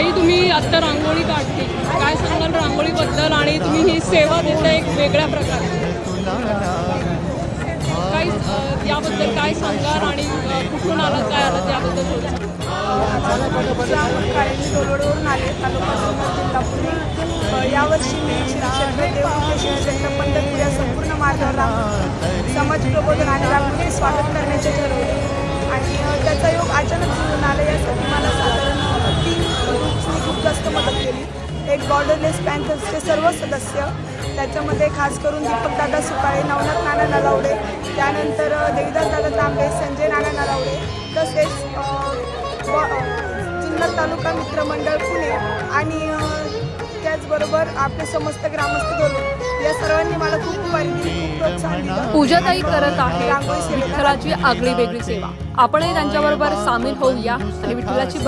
ताई तुम्ही आत्ता रांगोळी काढते. काय सांगाल रांगोळीबद्दल? आणि तुम्ही ही सेवा देता एक वेगळ्या प्रकारे. काय याबद्दल काय सांगाल? आणि कुठून आलं काय आलं त्याबद्दल थोडं आले तालुका जिल्हा पुणे यावर्षी मी श्री संपूर्ण मार्गावर समाज प्रबोधन आणि रांगोळी स्वागत करण्याचे ठरवले. केली. एक बॉर्डरलेस पॅन्थर्सचे सर्व सदस्य त्याच्यामध्ये खास करून दीपकदादा सुकाळे नवनाथ नाना नलावडे त्यानंतर अ, देवीदास दादा तांबे संजय नाना नलावडे तसेच जुन्नर तालुका मित्रमंडळ पुणे आणि त्याचबरोबर आपले समस्त ग्रामस्थ धरून या सर्वांनी मला खूप खूप पूजाताई करत आहे विठ्ठलाची आगळी वेगळी सेवा. आपणही त्यांच्याबरोबर सामील होऊया आणि विठ्ठलाची